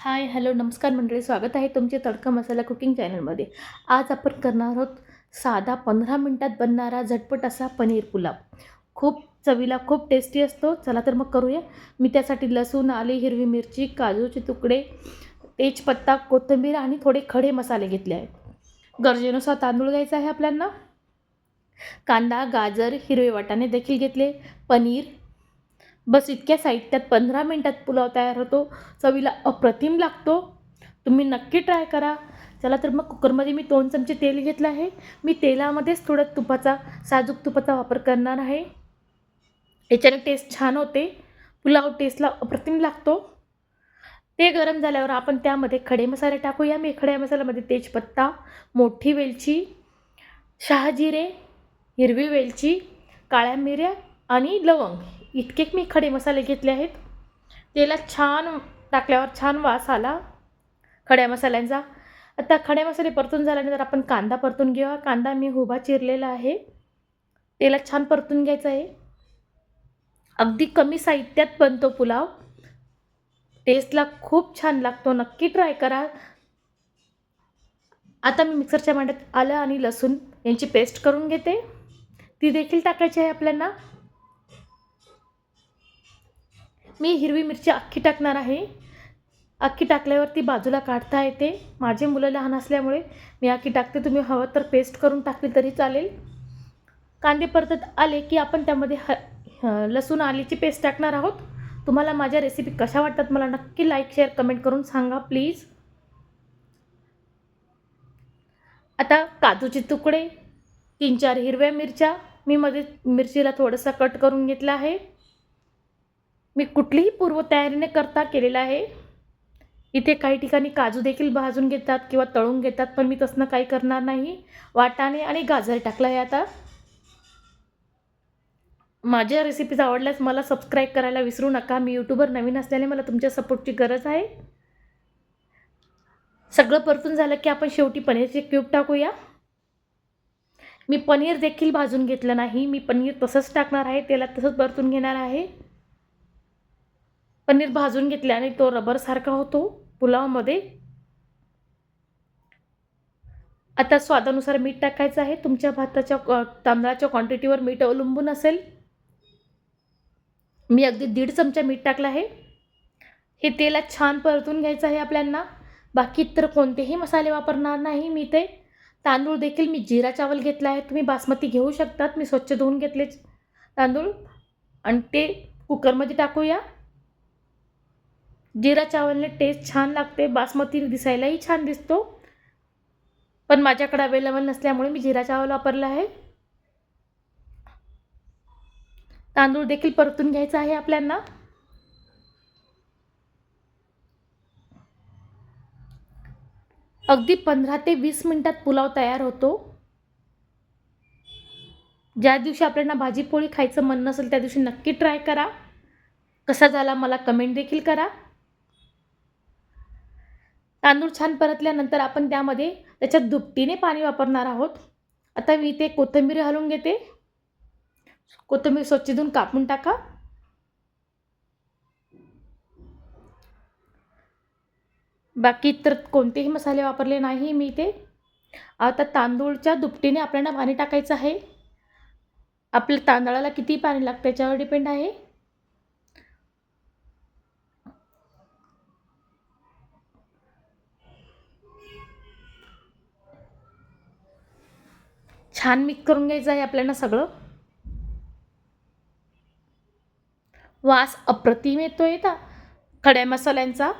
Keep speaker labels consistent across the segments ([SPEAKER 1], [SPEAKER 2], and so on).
[SPEAKER 1] Hi hello नमस्कार मंडळी. स्वागत आहे तुमचे तडका मसाला कुकिंग चॅनलमध्ये. आज आपण करणार आहोत साधा पंधरा मिनटात बनणारा झटपट असा पनीर पुलाव. खूप चवीला खूप टेस्टी असतो. चला तर मग करूया. मी त्यासाठी लसूण आले हिरवी मिरची काजूचे तुकडे तेजपत्ता कोथिंबीर आणि थोडे खडे मसाले घेतले आहेत. गरजेनुसार तांदूळ घ्यायचा आहे आपल्याला कांदा गाजर हिरवे वाटाणे देखील घेतले. पनीर बस इतक्या साहित्यात पंधरा मिनटात पुलाव तयार होतो. चवीला अप्रतिम लागतो. तुम्ही नक्की ट्राय करा. चला तर मग कुकरमध्ये मी दोन चमचे तेल घेतलं आहे. मी तेलामध्येच थोडं तुपाचा साजूक तुपाचा वापर करणार आहे. याच्याने टेस्ट छान होते. पुलाव टेस्टला अप्रतिम लागतो. ते गरम झाल्यावर आपण त्यामध्ये खडे मसाले टाकूया. मी खड्या मसाल्यामध्ये तेजपत्ता मोठी वेलची शहाजिरे हिरवी वेलची काळ्या मिऱ्या आणि लवंग. इतके मी खडे मसाले घेतले आहेत. तेलात छान टाकल्यावर छान वास आला. खड्या मसाल्यांचा. आता खडे मसाले परतून झाल्यानंतर आपण कांदा परतून घेऊया. कांदा मी हुबा चिरलेला आहे. तेलात छान परतून घ्यायचं आहे. अगदी कमी साहित्यात बनतो पुलाव. टेस्टला खूप छान लागतो. नक्की ट्राय करा. आता मी मिक्सरच्या मांड्यात आलं आणि लसूण यांची पेस्ट करून घेते. ती देखील टाकायची आहे आपल्याला. मी हिरवी मिरची अख्खी टाकणार आहे. अख्खी टाकल्यावर ती बाजूला काढता येते. माझे मुलं लहान असल्यामुळे मी अख्खी टाकते. तुम्ही हवं तर पेस्ट करून टाकली तरी चालेल. कांदे परतत आले की आपण त्यामध्ये ह लसूण आलीची पेस्ट टाकणार आहोत. तुम्हाला माझ्या रेसिपी कशा वाटतात मला नक्की लाईक शेअर कमेंट करून सांगा प्लीज आता काजूचे तुकडे तीन चार हिरव्या मिरच्या. मी मध्ये मिरचीला थोडंसं कट करून घेतला आहे. मी कुठलीही पूर्वतयारी न करता केलेला आहे. इथे काही ठिकाणी काजू देखील भाजून घेतात किंवा तळून घेतात पण मी तसं काही करणार नाही. वाटाणे आणि गाजर टाकलं आहे आता. माझ्या रेसिपीज आवडल्यास मला सबस्क्राईब करायला विसरू नका. मी यूट्यूबर नवीन असल्याने मला तुमच्या सपोर्टची गरज आहे. सगळं परतून झालं की आपण शेवटी पनीरचे क्यूब टाकूया. मी पनीर देखील भाजून घेतलं नाही. मी पनीर तसंच टाकणार आहे. त्याला तसंच परतून घेणार आहे. पनीर भाजून घेतल्याने तो रबरसारखा होतो पुलावमध्ये. आता स्वादानुसार मीठ टाकायचं आहे. तुमच्या भाताच्या तांदळाच्या क्वांटिटीवर मीठ अवलंबून असेल. मी अगदी दीड चमचा मीठ टाकलं आहे. हे तेलात छान परतून घ्यायचं आहे आपल्यांना. बाकी इतर कोणतेही मसाले वापरणार नाही मी ते तांदूळ देखील मी जिरा चावल घेतला आहे. तुम्ही बासमती घेऊ शकतात. मी स्वच्छ धुवून घेतले तांदूळ. आणि ते कुकरमध्ये टाकूया. जिरा चावलने टेस्ट छान लागते बासमती दिसायलाही छान दिसतो. पण माझ्याकडे अवेलेबल नसल्यामुळे मी जिरा चावल वापरला आहे. तांदूळ देखील परतून घ्यायचा आहे आपल्यांना. अगदी पंधरा ते वीस मिनटात पुलाव तयार होतो. ज्या दिवशी आपल्याला भाजी पोळी खायचं मन नसेल त्या दिवशी नक्की ट्राय करा. कसा झाला मला कमेंट देखील करा. तांदूळ छान परतल्यानंतर आपण त्यामध्ये त्याच्यात दुपटीने पाणी वापरणार आहोत. आता मी इथे कोथिंबीर घालून घेते. कोथिंबीर स्वच्छ धुवून कापून टाका. बाकी तर कोणतेही मसाले वापरले नाही मी इथे. आता तांदूळच्या दुपटीने आपल्याला पाणी टाकायचं आहे. आपल्या तांदळाला किती पाणी लागतं त्याच्यावर डिपेंड आहे. छान मिक्स करून घ्यायचं आहे आपल्याला सगळं. वास अप्रतिम येतो आहे का खड्या मसाल्यांचा.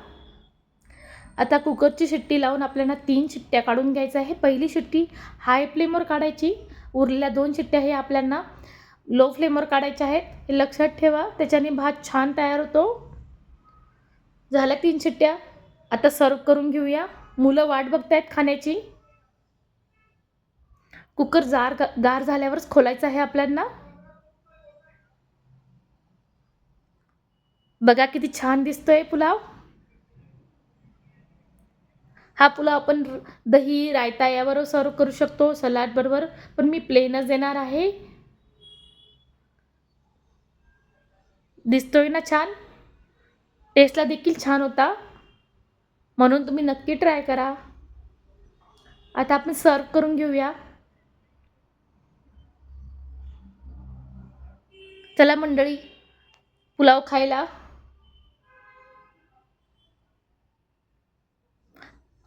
[SPEAKER 1] आता कुकरची शिट्टी लावून आपल्याला तीन शिट्ट्या काढून घ्यायचं आहे. पहिली शिट्टी हाय फ्लेमवर काढायची. उरलेल्या दोन शिट्ट्या हे आपल्याला लो फ्लेमवर काढायच्या आहेत. हे लक्षात ठेवा. त्याच्याने भात छान तयार होतो. झाल्या तीन शिट्ट्या. आता सर्व करून घेऊया. मुलं वाट बघतायत खाण्याची. कुकर जार गार झाल्यावरच खोलायचं आहे आपल्यांना? बघा किती छान दिसतोय पुलाव. हा पुलाव आपण दही रायता यावर सर्व करू शकतो सलाड बरोबर. पण मी प्लेनच देणार आहे. दिसतोय ना छान? टेस्टला देखील छान होता. म्हणून तुम्ही नक्की ट्राय करा. आता आपण सर्व करून घेऊया. चला मंडळी पुलाव खायला.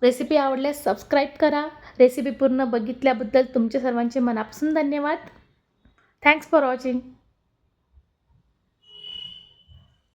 [SPEAKER 1] रेसिपी आवडल्यास सबस्क्राईब करा. रेसिपी पूर्ण बघितल्याबद्दल तुमच्या सर्वांचे मनापासून धन्यवाद. Thanks for watching